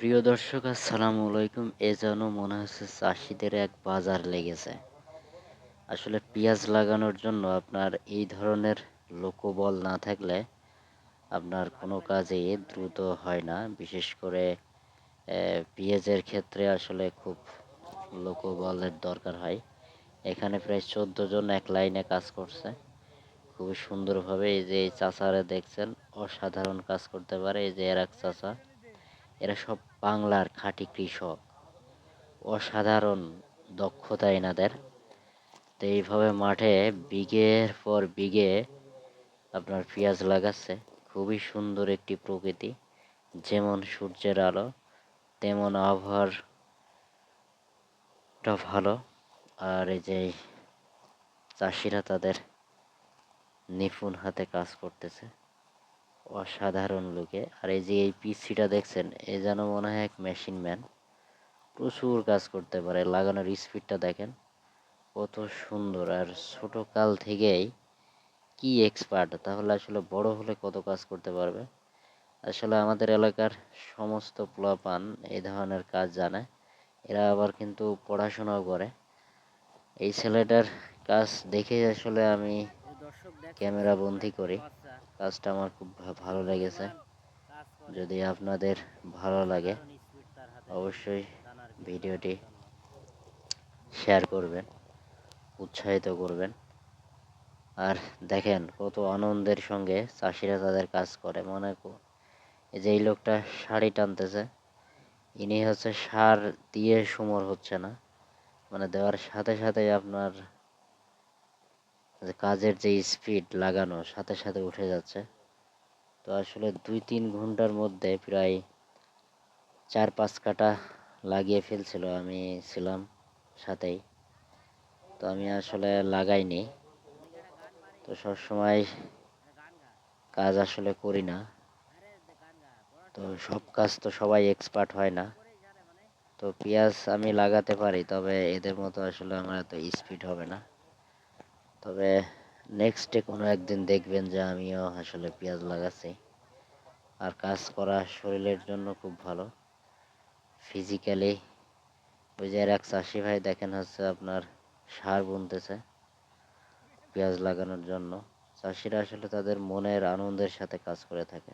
প্রিয় দর্শক, আসসালামু আলাইকুম। এ যেন মনে হচ্ছে চাষিদের এক বাজার লেগেছে। আসলে পেঁয়াজ লাগানোর জন্য আপনার এই ধরনের লোকবল না থাকলে আপনার কোনো কাজে দ্রুত হয় না। বিশেষ করে পেঁয়াজের ক্ষেত্রে আসলে খুব লোকবলের দরকার হয়। এখানে প্রায় চোদ্দ জন এক লাইনে কাজ করছে। খুবই সুন্দরভাবে এই যে এই চাষারে দেখছেন, অসাধারণ কাজ করতে পারে এই যে এর এক চাষা। এরা সব বাংলার খাঁটি কৃষক। অসাধারণ দক্ষতা এনাদের। তো এইভাবে মাঠে বিঘের পর বিঘে আপনার পেঁয়াজ লাগাচ্ছে। খুবই সুন্দর একটি প্রকৃতি। যেমন সূর্যের আলো, তেমন আবহাওয়াটা ভালো। আর এই যে চাষিরা তাদের নিপুণ হাতে কাজ করতেছে। অসাধারণ লোকে। আর এই যে এই পিসিটা দেখছেন এ যেন মনে হয় এক মেশিন ম্যান। প্রচুর কাজ করতে পারে লাগানোর স্পিডটা দেখেন। কত সুন্দর। আর ছোট কাল থেকেই কি এক্সপার্ট তাহলে আসলে বড় হলে কত কাজ করতে পারবে? আসলে আমাদের এলাকার সমস্ত প্লাপান এই ধরনের কাজ জানে। এরা আবার কিন্তু পড়াশোনাও করে। এই ছেলেটার কাজ দেখে আসলে আমি ক্যামেরা বন্দি করি। কাজটা আমার খুব ভালো লেগেছে। যদি আপনাদের ভালো লাগে, অবশ্যই ভিডিওটি শেয়ার করবেন, উৎসাহিত করবেন। আর দেখেন কত আনন্দের সঙ্গে চাষিরা তাদের কাজ করে। মনে যে এই লোকটা শাড়ি টানতেছে, ইনি হচ্ছে সার দিয়ে সুমর হচ্ছে না। মানে দেওয়ার সাথে সাথে আপনার কাজের যে স্পিড লাগানো, সাথে সাথে উঠে যাচ্ছে। তো আসলে দুই তিন ঘণ্টার মধ্যে প্রায় চার পাঁচ কাটা লাগিয়ে ফেলছিল আমি ছিলাম সাথেই। তো আমি আসলে লাগাইনি। তো সবসময় কাজ আসলে করি না। তো সব কাজ তো সবাই এক্সপার্ট হয় না। তো পেঁয়াজ আমি লাগাতে পারি, তবে এদের মতো আসলে আমার এত স্পিড হবে না। তবে নেক্সটে কোনো একদিন দেখবেন যে আমিও আসলে পেঁয়াজ লাগাচ্ছি। আর কাজ করা শরীরের জন্য খুব ভালো। ফিজিক্যালি ওই যে এক চাষি ভাই দেখেন হচ্ছে আপনার সার বুনতেছে পেঁয়াজ লাগানোর জন্য। চাষিরা আসলে তাদের মনের আনন্দের সাথে কাজ করে থাকে।